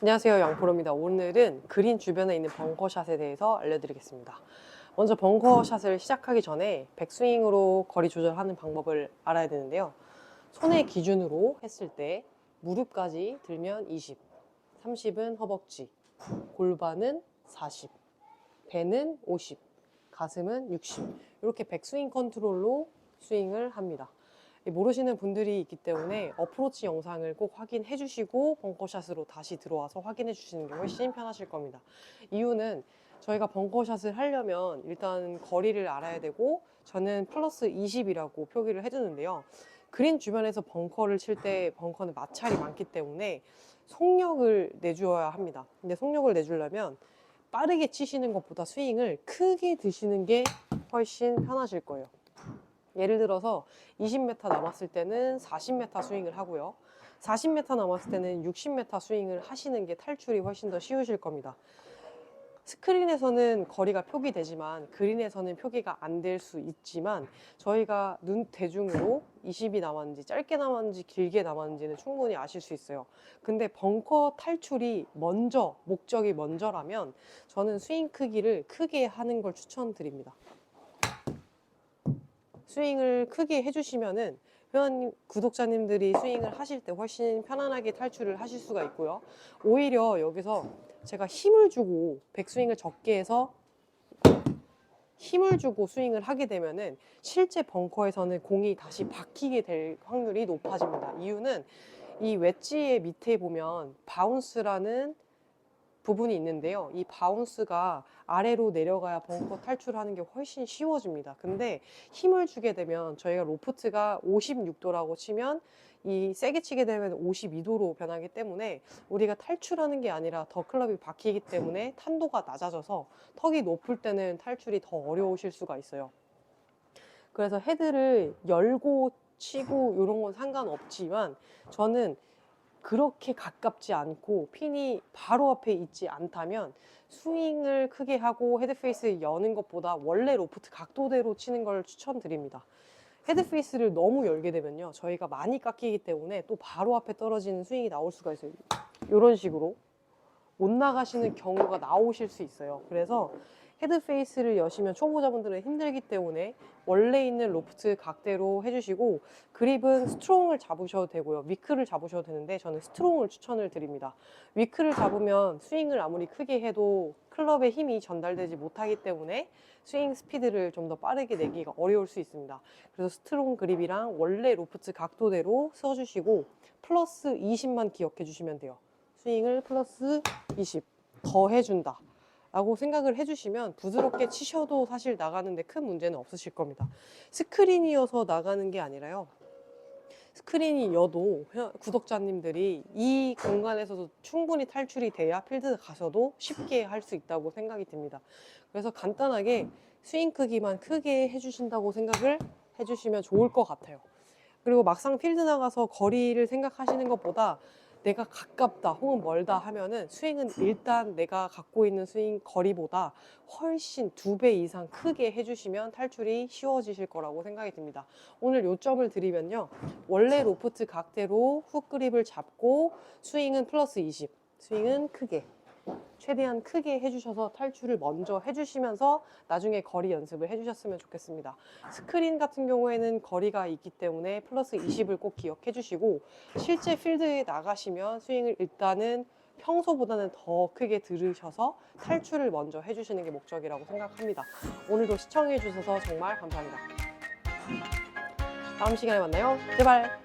안녕하세요 양프로입니다. 오늘은 그린 주변에 있는 벙커샷에 대해서 알려드리겠습니다. 먼저 벙커샷을 시작하기 전에 백스윙으로 거리 조절하는 방법을 알아야 되는데요. 손의 기준으로 했을 때 무릎까지 들면 20 30은 허벅지 골반은 40 배는 50 가슴은 60 이렇게 백스윙 컨트롤로 스윙을 합니다 모르시는 분들이 있기 때문에 어프로치 영상을 꼭 확인해 주시고 벙커샷으로 다시 들어와서 확인해 주시는 게 훨씬 편하실 겁니다. 이유는 저희가 벙커샷을 하려면 일단 거리를 알아야 되고 저는 플러스 20이라고 표기를 해주는데요. 그린 주변에서 벙커를 칠 때 벙커는 마찰이 많기 때문에 속력을 내주어야 합니다. 근데 속력을 내주려면 빠르게 치시는 것보다 스윙을 크게 드시는 게 훨씬 편하실 거예요. 예를 들어서 20m 남았을 때는 40m 스윙을 하고요. 40m 남았을 때는 60m 스윙을 하시는 게 탈출이 훨씬 더 쉬우실 겁니다. 스크린에서는 거리가 표기되지만 그린에서는 표기가 안 될 수 있지만 저희가 눈 대중으로 20이 남았는지 짧게 남았는지 길게 남았는지는 충분히 아실 수 있어요. 근데 벙커 탈출이 먼저 목적이 먼저라면 저는 스윙 크기를 크게 하는 걸 추천드립니다. 스윙을 크게 해주시면은 회원 구독자님들이 스윙을 하실 때 훨씬 편안하게 탈출을 하실 수가 있고요. 오히려 여기서 제가 힘을 주고 백스윙을 적게 해서 힘을 주고 스윙을 하게 되면은 실제 벙커에서는 공이 다시 박히게 될 확률이 높아집니다. 이유는 이 웨지의 밑에 보면 바운스라는 부분이 있는데요. 이 바운스가 아래로 내려가야 벙커 탈출하는 게 훨씬 쉬워집니다. 근데 힘을 주게 되면 저희가 로프트가 56도라고 치면 이 세게 치게 되면 52도로 변하기 때문에 우리가 탈출하는 게 아니라 더 클럽이 박히기 때문에 탄도가 낮아져서 턱이 높을 때는 탈출이 더 어려우실 수가 있어요. 그래서 헤드를 열고 치고 이런 건 상관없지만 저는 그렇게 가깝지 않고 핀이 바로 앞에 있지 않다면 스윙을 크게 하고 헤드페이스 여는 것보다 원래 로프트 각도대로 치는 걸 추천드립니다. 헤드페이스를 너무 열게 되면요. 저희가 많이 깎이기 때문에 또 바로 앞에 떨어지는 스윙이 나올 수가 있어요. 이런 식으로 못 나가시는 경우가 나오실 수 있어요. 그래서 헤드페이스를 여시면 초보자분들은 힘들기 때문에 원래 있는 로프트 각대로 해주시고 그립은 스트롱을 잡으셔도 되고요. 위크를 잡으셔도 되는데 저는 스트롱을 추천을 드립니다. 위크를 잡으면 스윙을 아무리 크게 해도 클럽의 힘이 전달되지 못하기 때문에 스윙 스피드를 좀 더 빠르게 내기가 어려울 수 있습니다. 그래서 스트롱 그립이랑 원래 로프트 각도대로 써주시고 플러스 20만 기억해 주시면 돼요. 스윙을 플러스 20 더 해준다. 라고 생각을 해주시면 부드럽게 치셔도 사실 나가는데 큰 문제는 없으실 겁니다. 스크린이어서 나가는 게 아니라요. 스크린이여도 회- 구독자님들이 이 공간에서도 충분히 탈출이 돼야 필드 가셔도 쉽게 할 수 있다고 생각이 듭니다. 그래서 간단하게 스윙 크기만 크게 해주신다고 생각을 해주시면 좋을 것 같아요. 그리고 막상 필드 나가서 거리를 생각하시는 것보다 내가 가깝다 혹은 멀다 하면은 스윙은 일단 내가 갖고 있는 스윙 거리보다 훨씬 두 배 이상 크게 해주시면 탈출이 쉬워지실 거라고 생각이 듭니다. 오늘 요점을 드리면요. 원래 로프트 각대로 훅 그립을 잡고 스윙은 플러스 20, 스윙은 크게. 최대한 크게 해주셔서 탈출을 먼저 해주시면서 나중에 거리 연습을 해주셨으면 좋겠습니다. 스크린 같은 경우에는 거리가 있기 때문에 플러스 20을 꼭 기억해 주시고 실제 필드에 나가시면 스윙을 일단은 평소보다는 더 크게 들으셔서 탈출을 먼저 해주시는 게 목적이라고 생각합니다. 오늘도 시청해 주셔서 정말 감사합니다. 다음 시간에 만나요. 제발.